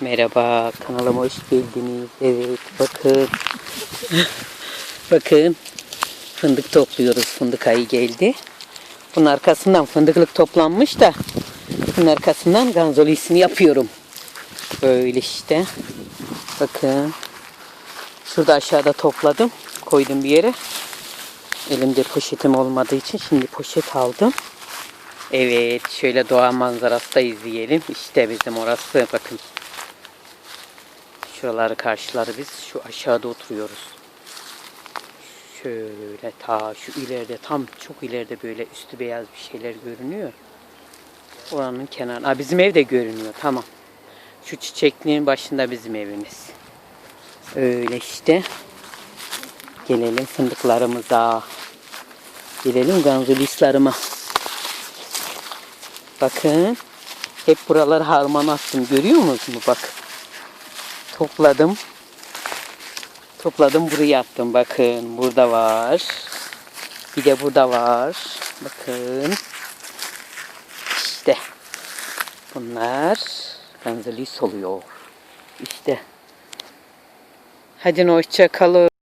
Merhaba kanalıma hoş geldiniz. Evet bakın. bakın fındık topluyoruz. Fındık ayı geldi. Bunun arkasından fındıklık toplanmış da bunun arkasından ganzolisini yapıyorum. Böyle işte. Bakın. Şurada aşağıda topladım. Koydum bir yere. Elimde poşetim olmadığı için şimdi poşet aldım. Evet şöyle doğa manzarası da izleyelim. İşte bizim orası bakın. Şuraları karşıları biz şu aşağıda oturuyoruz. Şöyle ta şu ileride tam çok ileride böyle üstü beyaz bir şeyler görünüyor. Oranın kenarı. Aa, bizim ev de görünüyor tamam. Şu çiçekliğin başında bizim evimiz. Öyle işte. Gelelim fındıklarımıza. Gelelim ganzulislarıma. Bakın. Hep buraları harman attım. Görüyor musunuz? Bak. Topladım. Topladım buraya attım. Bakın. Burada var. Bir de burada var. Bakın. İşte. Bunlar ganzulis oluyor. İşte. Hadi hoşça kalın.